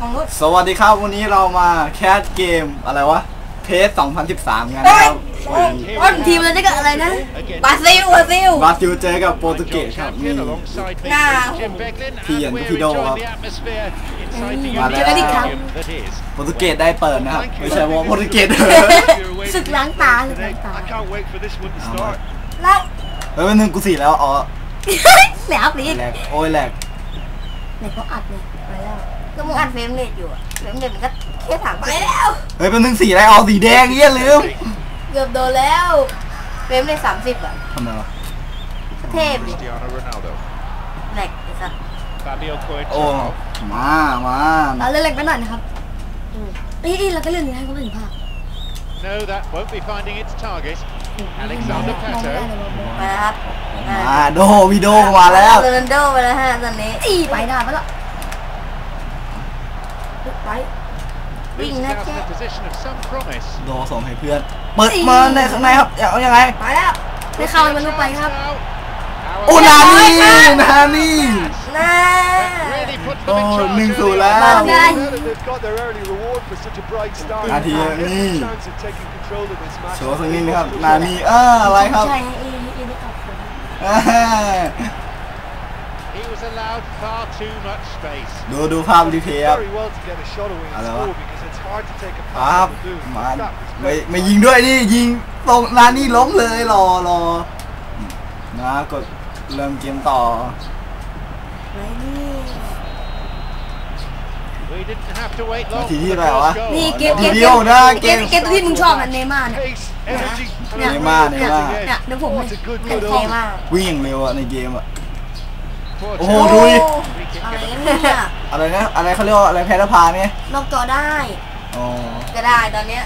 ของรุ่นสวัสดีครับ วันนี้เรามาแคสเกมอะไรวะ เพส2013 กันนะครับต้นทีมเราจะก็อะไรนะบราซิลบราซิลบราซิลเจอกับโปรตุเกสครับนี่หน้าพี่เห็นพี่โดครับมาแล้วเจอกันอีกครั้งโปรตุเกสได้เปิดนะครับไม่ใช่ว่าโปรตุเกสศึกล้างตาศึกล้างตา I can't wait for this one to start. แล้วเฮ้ยวันหนึงกูสี่แล้วอ๋อแหลกอีกแหลกโอ้ยแหลกไหนเขาอัดเนี่ยไปแล้ว ก็มึงอัดเฟรมเรทอยู่อะเฟรมเรทมันก็แค่ถามไปแล้ว เฮ้ยวันหนึงสี่อะไรอ๋อสีแดงเงี้ยลืมเกือบโดนแล้วเฟรมเรทสามสิบอะทำไมวะเทพดิ Cristiano Ronaldo. แหลกไอ้สัส Fabio โอ้ Coentrao. มามาเราเล่นแหลกไปหน่อยนะครับเอ้ยเราก็เล่นนี้ให้เขาเป็นภาพ No, that won't be finding its target. ม Alexander องไม่ได้ Pato. เลยไปแล้วครับมาโดวิโดมาแล้วโรนัลโดไปแล้วฮะตอนนี้อีไปได้ปะล่ะ ไปวิ่ง Leaves นะ us เจ๊ in a position of some promise. โดส่งให้เพื่อน เปิดมาในข้างในครับอยากเอายังไงไปแล้วไม่เข้าให้มันรู้ไปครับ Now, our โอ้นานี่นานี่น่า really put them in Oh, charge หนึ่งศูนย์ early แล้ on. วได้ They've got their early reward for such a bright start. Ah, dear Every me. chance of taking control of this match. โชว์สักนิดนะครับนานี่เอออะไรครับ He was allowed far too much space. ดูดูภาพรีเพย์ครับ Very well to get a shot away and Hello. score because it's hard to take a ครั pass บ on the boot. มา That was ไม่ great. ไม่ยิงด้วยนี่ยิงตรงนานี่ล้มเลยรอรอนะกดเริ่มเกมต่อไรนี่ We didn't have to wait นา long ที for ที่ the เท่าไหร่วะ first goal. นี่เกมเกทีมเดียวนะเกเกมมเกมตัวที่มึงชอบอะเนย์มาร์เนี่ย Pace, energy, and เนี่ย เนย์มาร์ a เน real ย์มาร์ attacking เนี่ย edge. เดี๋ยวผม What a good เห็น good เท่มากวิ่งอย่างเร็วอะในเกมอะ Poor โอ้โห chance. ดูดิ Free kick อะไร given. เนี่ยอะไรนะอะไรเขาเรียกว่าอะไรแพ้พาเนี่ยนอกจอได้อ๋อก็ได้ตอนเนี้ย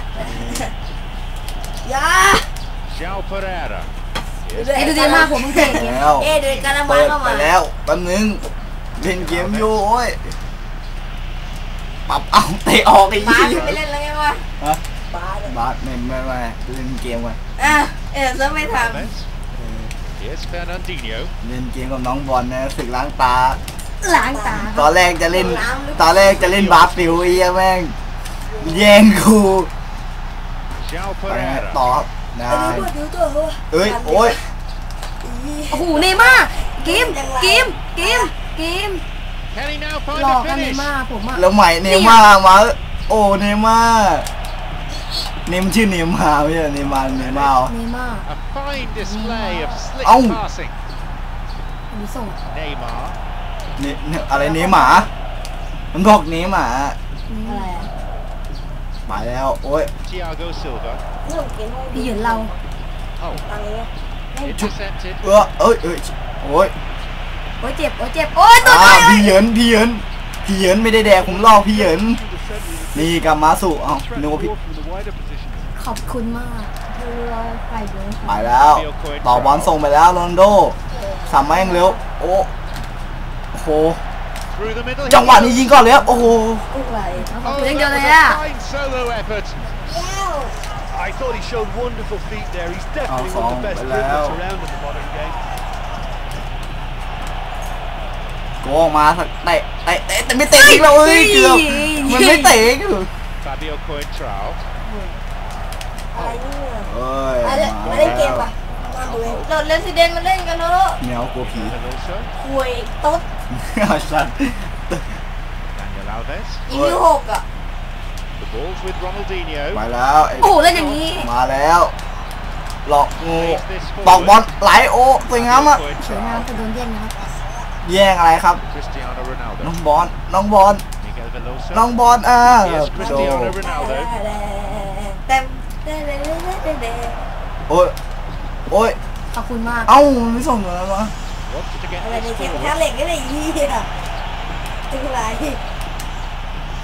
อย่า João Pereira. เอ้ยดูดีมากผมเพิ่งเตะเกมแล้วเอ้ยดูการละมาเปิดเข้าไปมาแล้วแป๊บนึงเล่นเกมอยู่โอ้ยปรับเอาเตะออกอีกบาสไม่เล่นแล้วไงวะฮะบาสบาสไม่ไม่ไม่เล่นเกมกันอะเออจะไม่ท Gomez. Here's Fernandinho. เล่นเกมกับน้องบอลนะศึกล้างตาำล้างตาตอนแรกจะเล่น ตอนแรกจะเล่นบาสฟิวไอ้เหี้ยแม่งแย่งกู João ไป Pereira. ต่อครับได้เดี๋ยวตัวตัวเอ้ยโอ้ยโอ้โหเนย์มาร์เกมเกมเกมเกม Can he now หล find อก a กันเน finish? ย์มาร์ผมอะแล้วใหม่เนย์ม่าร์มาโอ้เนย์ม่าร์ เนมชื่อเนย์ม่าร์ไม่ใช่เนย์มาร์เนย์ม่าร์เนย์มาร์ A fine display of slick Oh. passing. อันนี้ส่ง Neymar. เนเนอะไรเนย์หมามันบอกเนย์หมาอะไรอะไปแล้วโอ้ย Thiago Silva. พี่เหยินเรา Oh, intercepted. เออเอ้ยเอ้ยโอ้ยโอ้ยเจ็บโอ้ยเจ็บโอ้ยตัวอ่าต่อยพี่เหยินพี่เหยินพี่เหยินไม่ได้แดกผมลอกพี่เหยินนี่กลับมาสู่เอ้า Threat นึกว่าพี่ ขอบคุณมากเราไปเลยไปแล้วต่อบอลส่งไปแล้วโรนลโดสามแม่งเร็วโอ้โอ้โห Through the middle. จังหวะนี้ยิงก่อนเลยครับโอ้โหลูกไหลขอบ Oh, คุณอย่าง that เดียว was เลย a อะ fine solo effort. I thought he showed wonderful feet there. He's definitely Oh, one of the best oh, dribblers well. around in the modern game. โกออกมาสักเตะเตะเตะแต่ไม่เตะอีกแล้วเอ้ยเกือบมันไม่เตะอี กเหรอ Fabio Coentrao. เอ้ยมาเล่นมาเล่นเกมป่ะมาดูโหลดเล่นซิเดนมาเล่นกันเถอะแมวกลัวผี Veloso. คุยตุ๊ดเอาสัตว์ Daniel Alves. อีวิวหกอะ The ball's with Ronaldinho. ไปแล้วไโอ้โหเล่นอย่างนี้ มาแล้ว หลอกงู Plays this ตอกบอล forward. ไหลโอ้สวยงามอะ สวยงาม Coentrao. แต่โดนแย่งนะครับแย่งอะไรครับ Cristiano น้อง Ronaldo. บอลน้องบอล Miguel Veloso. น้องบอลอ่า Here's โด Cristiano Ronaldo. เต็มเต็มเต็ม เต็มเต็มโอ้ยโอ้ยขอบคุณมาก เอ้าไม่ส่งเหรอวะ Wants to get อะไรใน this เกม forward. แค่เหล็กก็ได้ยี่อะเป็นไร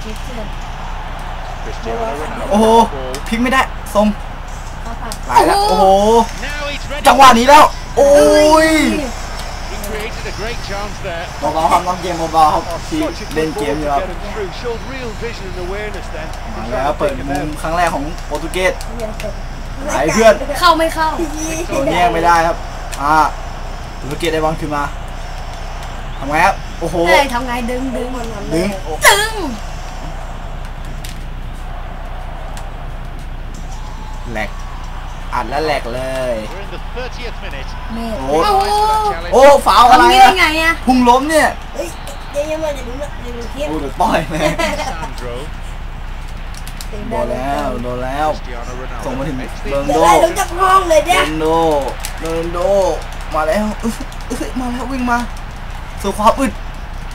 เจ็บเพื่อน Cristiano Ronaldo. โอ้โห Ball. พลิกไม่ได้ส่งเข้าไปไหลแล้วโอ้โห Now he's ready. จังหวะนี้แล้ว โอ้ย He created a great chance there. เบาๆครับน้องเกมเบาๆครับ Oh, ที่ such a เล่น good เกม ball อยู่ to ครับ get him through. Showed real vision and awareness then. มา to แล้ว try and เปิด pick him มุม out. ครั้งแรกของโปรตุเกส ไหลเพื่อนเข้าไม่เข้าโดนแย่งไม่ได้ครับ อ่าตุรกีได้บอลขึ้นมาทำไงครับ โอ้โหได้ทำไงดึงดึงดึงตึงแหลกอัดแล้วแหลกเลยโอ้โหโอ้ฝาวอะไรนะพุงล้มเนี่ยเฮ้ยยังไงวมาเดี๋ยวดูเดี๋ยวดูคลิปโอ้เดี๋ยวปล่อยแม่ โดนแล้วโดนแล้ว Cristiano Ronaldo. ส่งมาถึง Makes โร the นเดี๋โดยวได้ลงจากห้องเลยโรเนี่ยนโดโรนโดมาแล้วอึ๊ยอึ๊ยมาแล้ววิ่งมาสู่ความอึด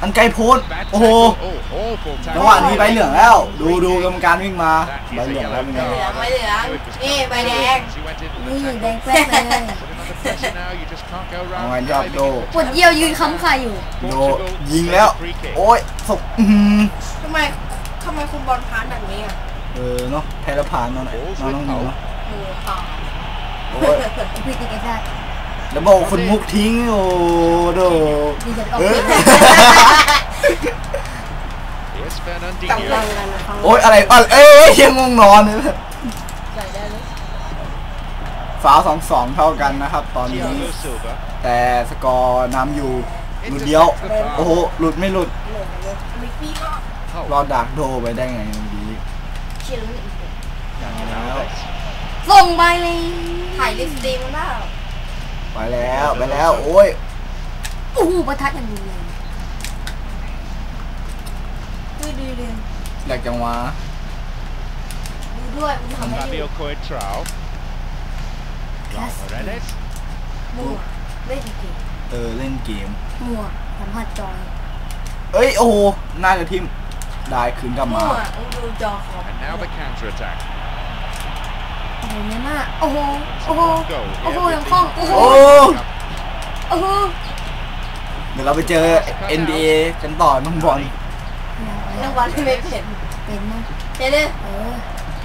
อันไกลโพ้น bad โอ้โห tackle. Oh, awful จังหวะ tackle. นี้ใบเหลืองแล้ว ดูดูกรรมการวิ่งมาใบเหลืองแล้วเป็นไงเหลืองไม่เหลืองนี่ใบแดง She went in with นี่ the แด tackle. งแป๊ดเลย Put him under pressure now. You just can't go เอา around ไงยอด diving โด into ปวดเยี่ยวยืนค้ำใครอยู่โดยิงแล้ว โอ้ยศพอื้อหือทำไมทำไมคุณบอลพานแบบนี้อะ เออเนาะแพ้แล้วผ่านเนาะน้องน้องๆเนาะเออค่ะโอ้ยพี่ติ๊กได้แล้วบอกคนมุกทิ้งโอ้โดดีจะออกเออจัง Fernandinho. ดังกันนะโอ้ยอะไรอะเอ้ยยังงงนอนเลยฝาสองสองเท่ากันนะครับ ตอนนี้ แต่สกอร์นำอยู่หลุดเดียว โอ้โหหลุดไม่หลุดรอดักโดไปได้ไงดี เชียร์ลุ้นอีก Alves. ส่งไปเลยถ่ายลิปสติกมันเปล่าไปแล้วไปแล้วโอ้ยโอ้โหประทัดอย่างนี้เลยดูดูดูแหลกจังวะดูด้วยคุณทำให้ดู Fabio Coentrao. Paredes. มั่วเล่นเกมเออเล่นเกมมั่วสัมผัสจอยเอ้ยโอ้โหน่าจะทิม ได้คืนกลับมามั่วดูจอคอม And now the counter attack. โอ้โหเนี่ยมากโอ้โหโอ้โหโอ้โหยังคล่องโอ้โหโอ้โอ้โหเดี๋ยวเราไปเจอ NBA กันต่อน้องบอลรางวัลที่ไม่เป็นเป็นมั้งเดี๋ยวเลยเออ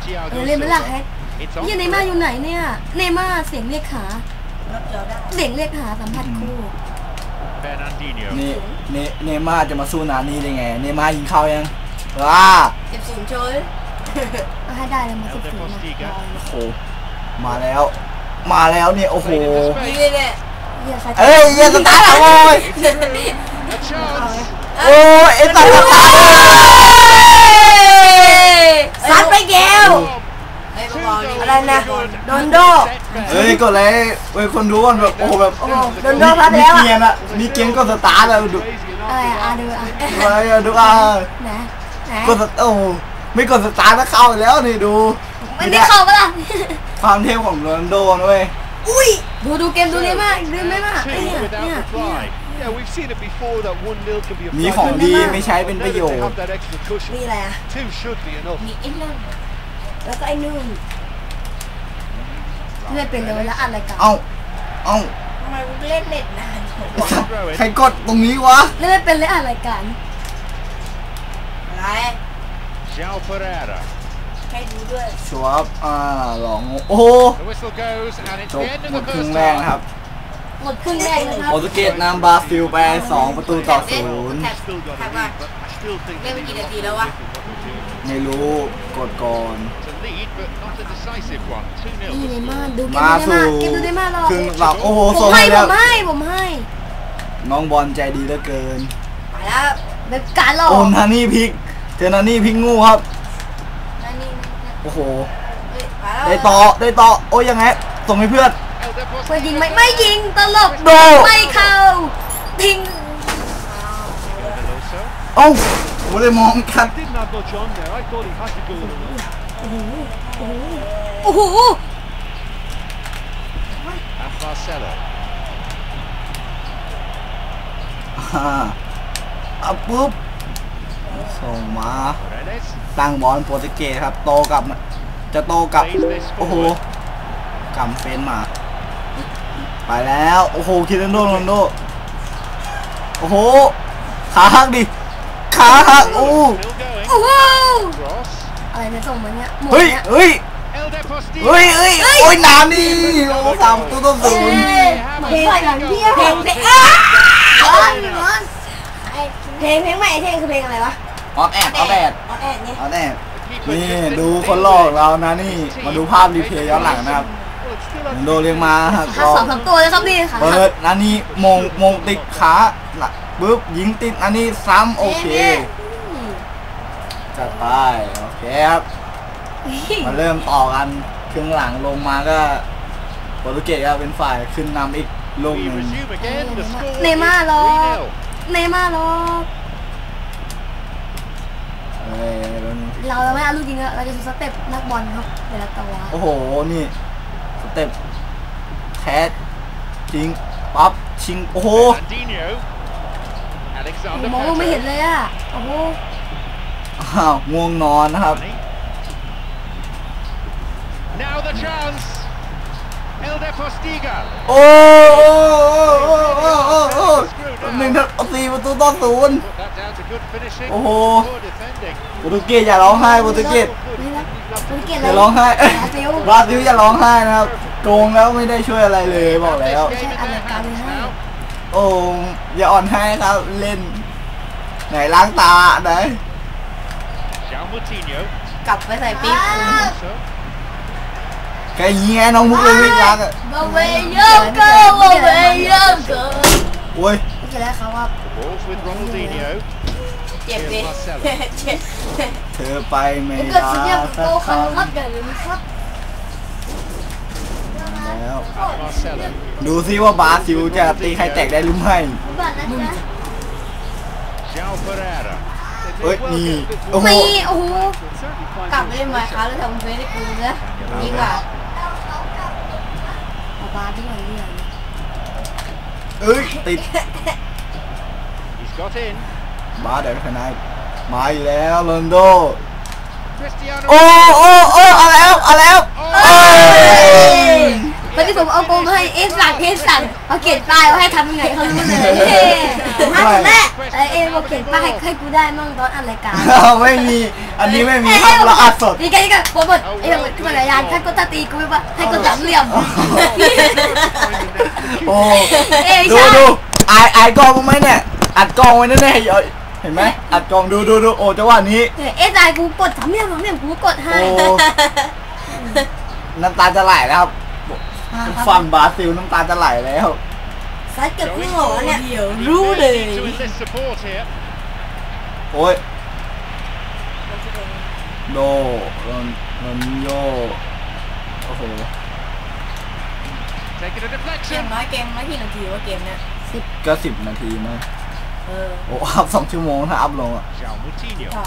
Thiago เออเล่นไม่หลักแฮ Silva. ก It's นี่ on. เนม่าอยู่ไหนเนี่ยเนม่าเสียงเรียกขาเสียงเรียกหาสัมผัสคู่ Fernandinho. นี่เนเนม่าจะมาสู้นานี่ได้ไง เนม่ายิงเข้ายัง ว้าเจ็บศูนย์เฉยก็ให้ได้เลยมาสิบศูนย์นะโอ้โหมาแล้ว มาแล้วเนี่ยโอ้โหยิงเลยเนี่ยเหี้ยใครเอ้ยเหี้ยสตาร์ทอะโว้ย A chance. โอ้ยเอ็นตัดสตาร์ทซัดไปแก้ว Two goals อะไรนะ good. โดนโดเอ้ยกดเลยเว้ยคนดูก่อนแบบโอ้โหแบบโอ้โหโดนโดพัดแล้วมีอะเกียร์อะมีเกียร์ก็สตาร์ทแล้วดูอะไรอะดูอะอะไรอะดูอะไหนไหน กดสตโอ้โหไม่กดสตาร์ทก็เข้าแล้วนี่ดูไม่ได้เข้าปะล่ะ ความเทพของโรนัลโดนะเว้ยอุ้ยดูดูเกมดูเนม่าดูเนม่า Two เนี่ย without เนี่ย reply. Yeah, we've seen it before that 1-0 can be a มี flag. ของดีไม่ใช้เป็นประโย They ช have น์ that extra cushion. มีอะไรอะ Two should be enough. มีไอ้นั่นแล้วก็ไอ้นู่นเล่นเป็นเลยแล้วอัดรายการเอ้าเอ้าทำไมมึงเล่นเน็ตนานใครกดตรงนี้วะเล่นเป็นเลยอัดรายการ อะไร João Pereira. ให้ดูด้วยชัวบอ่าหลองโอ้โห The whistle goes, and it's จ the บ end of หม the ดครึ่ง first แรกนะค half. รับหมดครึ่งแรกนะครับโปรตุเกสนำบราซิลไป 2 ประตูต่อศูนย์ Still got Have a lead, I? but I still think เล่น they ไป need กี่ to นาที be แล้ววะ ไม่รู้กดก่อน To lead, but not a decisive one. 2นี่0เนม่าดูเกมมาดูเนม่าสู่เกมดูเนม่าเราครึ่งหลังโอ้โหผส่มงให้ให้ผแล้ว มให้ผมให้น้องบอลใจดีเหลือเกินไปแล้วแบบการหลอกโอ้นานี่พลิก เจอนานี่พลิกงูครับ นั่นนี่นั่นโอ้โหเฮ้ยไปแล้วได้ต่อได้ต่อโอ้ยยังไงส่งให้เพื่อน เพื่อยิงไม่ไม่ยิงตลกโด ไม่เข้าทิ้ง Veloso. เอ้าโอ้ได้มองกัน Didn't have much on there. I thought he had to go with it. โอ้โห And Marcelo. อ่าอะปุ๊บ ส่งมา Paredes. ตั้งบอลโปรตุเกสครับ โตกลับมาจะโตกลับ Plays this โอ้โห forward. กำเฟนมา ไปแล้ว โอ้โหคิดโนโดโรนลโดโอ้โห ขาหักดิ ขาหักโอ้ Still going. โอ้โห Cross. อะไรเนี่ยส่งมาเนี่ยหมดเฮ้ยเนี่ยเฮ้ย El Deportivo. เฮ้ยเฮ้ยโอ้ยน้ำดิโอ้สามตัวต้นศูนย์เพลงอะไรเพลงเพลงเพลงอ้าวร้อนร้อนเพลงเพลงใหม่เพลงคือเพลงอะไรวะ ออฟแอดออฟแอดออแอดเนี่ยออฟแอด Keeper นี่ just ดู didn't คนหลอกเรานะนี่ มาดูภาพรีเพลย์ย้อนหลังนะครับ Well, it's still โร had นลโดเรียงมาหักขาก็สองสามตัวเลยครับนี่ค่ะเปิดนันนี่มงมงติดขาหลักปึ๊บยิงติดอันนี้ซ้ำโอเคจัดไปโอเคครับมาเริ่มต่อกันครึ่งหลังลงมาก็โปรตุเกสก็เป็นฝ่ายขึ้นนำอีกลูก We หนึ่ง resume again. The score เน is ย์ม่าร์หรอ 3-0. เนย์ม่าร์หรอ เอ้ยแล้วนี่เราจะไม่เอาลูกยิงแล้วเราจะดูสเต็ปนักบอลครับเดี๋ยวเราตัวโอ้โหนี่สเต็ปแคสทิ้งปั๊บชิงโอ้โห Fernandinho. โอ้ Alexander มองว่าไม่เห็น Pato. เลยอะโอ้โหอ้าวง่วงนอนนะครับ Now the chance. Elder Postiga. โอ้โอ้ หนึ่งทับสี่ประตูต่อศูนย์ Put that down to good finishing. Oh. Poor defending. โปรตุเกสอย่าร้องไห้โปรตุเกสนี่นะโปรตุเกสอย่าร้องไห้เอ้ยบราซิลบราซิลอย่าร้องไห้นะครับโกงแล้วไม่ได้ช่วยอะไรเลยบอกแล้ว This game in their Alex hands Garcia. now. โอ้อย่าอ่อนให้ครับเล่น ไหนล้างตาไหน João Moutinho. กลับไปใส่ปี๊บ So, แกเงี้ยน้องมุกเลยไม่ล้างอะบาเวเยอร์เกอร์บาเวเยอร์เกอร์โอ้ยไม่เกี่ยว แล้วครับว่า balls with Ronaldinho. เจ็บดิ Here's Marcelo. เจ็บเธอไปไม่เกิดได้สัญญาสัโตกคันครัคำบอย่าลืมครับแล้ว And Marcelo. ดูซิว่าบราซิลจะตีใครแตกได้หรือไม่ บ้านนะจ๊ะ João Pereira. เอ้ยนี่โอ้โหนี่โอ้โหกลับไปเล่นไมค์ครับแล้วทำเฟซให้กูนะดีกว่าเอาบาร์ที่ไหนเรื่องเอ้ย ติด He's got in. บาสเดี๋ยวคะแนนมาอยู่แล้วโรนลโด Cristiano โอ้ โอ้ โอ้ เอาแล้ว เอาแล้วเอ้ยตอนที่ผมเอาโกงมาให้เอสสั่งเอสสั่งเขาเขียนป้ายว่าให้ทำยังไงเขารู้เลยฮัทแม่ไอเอ็มบอกเขียนป้ายให้กูได้มั่งตอนอัดรายการไม่มี อันนี้ไม่มีครับเราอัดสด นี่กันนี่กันผมบอกไอ้แบบขึ้นมารายการถ้ากดตาตีกูไม่ว่าให้กดสามเหลี่ยม โอ้ เอ้ยดูใช่ดูอายอายกล้องมั้งไหมเนี่ย อัดกล้องไว้แน่ๆเอ้ยเห็นไหมอัดกล้องดูดูดูโอ้จังหวะนี้เอสไอกูกดสามเหลี่ยมสามเหลี่ยมกูกดให้โอ้น้ำตาจะไหลแล้วครับฟังบราซิลน้ำตาจะไหลแล้วซัดกับกูเหรอเนี่ยเดี๋ยวรู้เลย to enlist support here. โอ้ยโดโรนโรนโยโอ้โห Taking a เกม deflection. น้อยเกมน้อยกี่นาทีว่าเกมเนี้ยก็สิบนาทีมั้งเออ โอ้อัพสองชั่วโมงถ้าอัพลงอะ João Moutinho. ใช่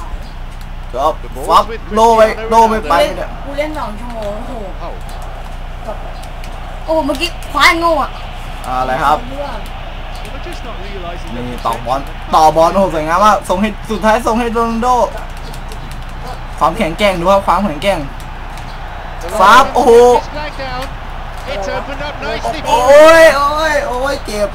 ก็ฟับโลไปโลไปไปเนี่ยกูเล่นสองชั่วโมงโอ้โห Oh, โอ้เมื่อกี้คว้าโง่อะอะไรครับเรื่อง They're just not realising นี่ต่อบอลต่อบอลโอ้โหสวยงามมากส่งให้สุดท้ายส่งให้โรนลโด ความแข็งแกร่งดูครับความแข็งแกร่งฟับโอ้โห It's flagged down. It's opened up nicely โอ้ for ยโอ้ยโอ้ยเจ็บ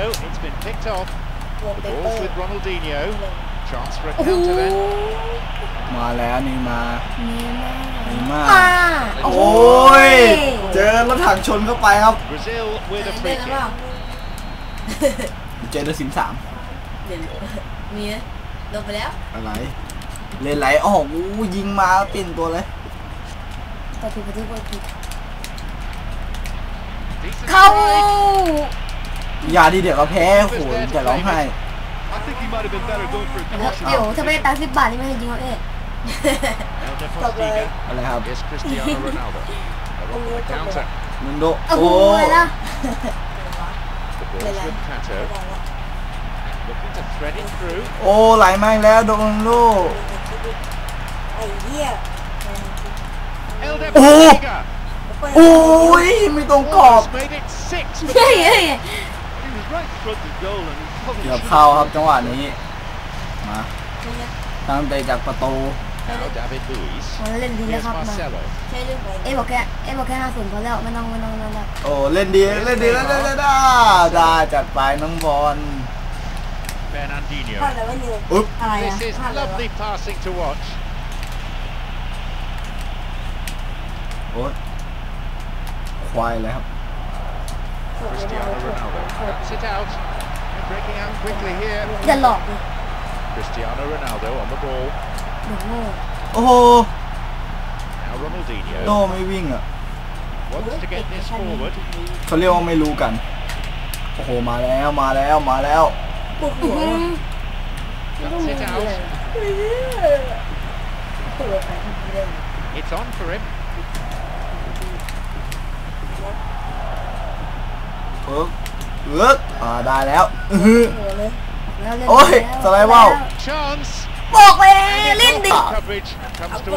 No, it's been picked off. วง The เปเปอ ball's ร์ with Ronaldinho. Chance for a โอ้โห counter then. มาแล้วนี่มานี่มาอ่าโอ้โอ้โหยเจอรถถังชนเข้าไปครับ Brazil with a เล่ free นแล้ว kick. เปล่าเจอเดอร์สิมสามเดี๋ยวมีนะลงไปแล้ว อะไรเล่นไหลโอ้โหยิงมาเปลี่ยนตัวเลยตัวผิดตัวผิดตัวผิด Decent เข้า strike. อย่าดีเดี๋ยวก็แพ้โอ้โหอย่าร้องไห้ I think he might have been better going for a แล้ว cross. เดี๋ยว ถ้าไม่ได้ตังค์สิบบาทนี่ไม่ให้ยิงเขาเอ๊ะ Elder Postiga. อะไรครับ Here's Cristiano Ronaldo. They're off for the counter. มุนโดโอ้โหโอ้อะไรนะ The ball's with Pato. Looking to thread it through. โอ้ไหลมาอีกแล้วโดนลูกไอ้เหี้ย Elder Oh! Postiga. โอ้ยไม่ตรงกรอบ Almost made it six. but เฮ้ยเฮ้ย เกือบ should เข้าครับจังหวะนี้ มาตั้งใจจากประตู Now David Luiz. มันเล่นดีแล้ว Here's ครับมา Marcelo. ใช่เรื่องไปเอ๊ะบอกแค่เอ๊ะบอกแค่ห้าศูนย์พอแล้วไม่ต้องไม่ต้องไม่ต้องแล้วโอ้เล่นดีเล่นดีแล้วได้ได้ได้ได้จัดไปน้องบอล Fernandinho. พลาดแล้วไม่มีอุ๊บอะไรอะ This is พลาดแล้ว lovely passing to watch. โอ้ยควายเลยครับ Cristiano Ronaldo cuts it out. And breaking out quickly here. อย่าหลอกดิ Cristiano Ronaldo on the ball. เดี๋ยวโง่โอ้โห Now โน่ Ronaldinho ไม่วิ่งอะ wants to get this forward. เขาเรียกว่าไม่รู้กัน โอ้โห มาแล้วมาแล้วมาแล้ว ปวดหัว Cuts it out. ปวดไปทำเรื่อง It's on for him. เอิ๊กเอิ๊กอ่าได้แล้วอื้อหือหัวเลยแล้วเล่นโอ้ยแล้วสไลด์ว่าว Chance. บอกเลยเล่นดิ Coverage comes to